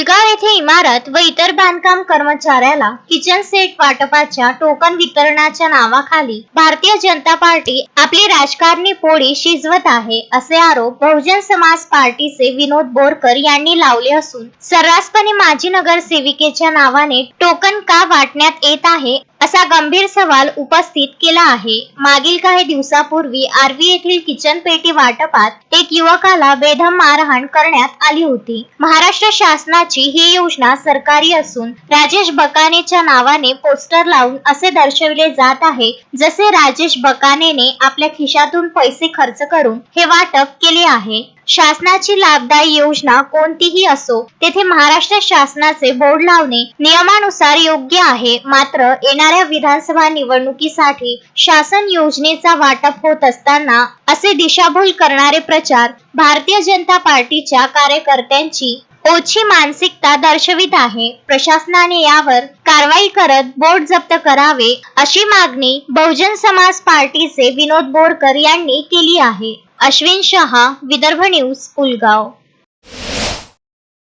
पुलगाव येथे इमारत व इतर बांधकाम कर्मचाऱ्याला किचन सेट वाटपाच्या टोकन वितरणाच्या नावाखाली भारतीय जनता पार्टी आपली राजकारणी पोळी शिजवत आहे असे आरोप बहुजन समाज पार्टीचे विनोद बोरकर यांनी लावले असून सर्रासपणे माजी नगरसेविकेच्या नावाने टोकन का वाटण्यात येत आहे असा गंभीर सवाल उपस्थित केला आहे. मागील काही दिवसापूर्वी आर्वी येथील किचन पेटी वाटपात एक युवकाला बेधम मारहाण करण्यात आली होती. महाराष्ट्र शासनाची ही योजना सरकारी असून राजेश बकानेच्या नावाने पोस्टर लावून असे दर्शविले जात आहे जसे राजेश बकानेने आपल्या खिशातून पैसे खर्च करून हे वाटप केले आहे. शासनाची लाभदायी योजना कोणतीही असो तेथे महाराष्ट्र शासनाचे बोर्ड लावणे नियमानुसार योग्य आहे. मात्र येणाऱ्या विधानसभा निवडणुकीसाठी शासन योजनेचा वाटप होत असताना असे दिशाभूल करणारे प्रचार भारतीय जनता पार्टीच्या कार्यकर्त्यांची ओछी मानसिकता दर्शवित आहे. प्रशासनाने यावर कारवाई करत बोर्ड जप्त करावे अशी मागणी बहुजन समाज पार्टीचे विनोद बोरकर यांनी केली आहे. अश्विन शहा विदर्भ न्यूज पुलगाव